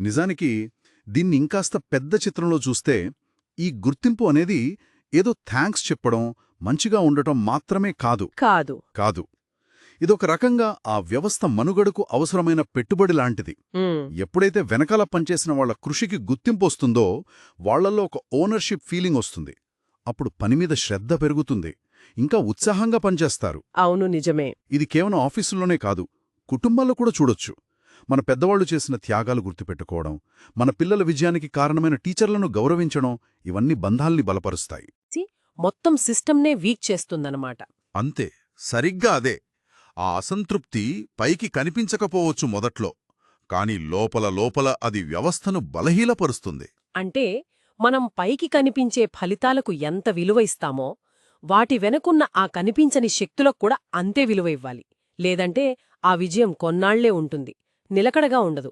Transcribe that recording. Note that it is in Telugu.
నిజానికి దీన్ని ఇంకాస్త పెద్ద చిత్రంలో చూస్తే ఈ గుర్తింపు అనేది ఏదో థ్యాంక్స్ చెప్పడం మంచిగా ఉండటం మాత్రమే కాదు. కాదు. కాదు. ఇదొక రకంగా ఆ వ్యవస్థ మనుగడకు అవసరమైన పెట్టుబడి లాంటిది. ఎప్పుడైతే వెనకాల పనిచేసిన వాళ్ళ కృషికి గుర్తింపు వస్తుందో వాళ్ళలో ఒక ఓనర్షిప్ ఫీలింగ్ వస్తుంది. అప్పుడు పనిమీద శ్రద్ధ పెరుగుతుంది. ఇంకా ఉత్సాహంగా పనిచేస్తారు. అవును నిజమే. ఇది కేవలం ఆఫీసుల్లోనే కాదు కుటుంబాల్లో కూడా చూడొచ్చు. మన పెద్దవాళ్ళు చేసిన త్యాగాలు గుర్తుపెట్టుకోవడం మన పిల్లల విజయానికి కారణమైన టీచర్లను గౌరవించడం ఇవన్నీ బంధాల్ని బలపరుస్తాయి. మొత్తం సిస్టమ్నే వీక్ చేస్తుందన్నమాట. అంతే సరిగ్గా అదే. ఆ అసంతృప్తి పైకి కనిపించకపోవచ్చు మొదట్లో కాని లోపల లోపల అది వ్యవస్థను బలహీనపరుస్తుంది. అంటే మనం పైకి కనిపించే ఫలితాలకు ఎంత విలువ ఇస్తామో వాటి వెనకున్న ఆ కనిపించని శక్తులకు కూడా అంతే విలువ ఇవ్వాలి. లేదంటే ఆ విజయం కొన్నాళ్ళే ఉంటుంది. నిలకడగా ఉండదు.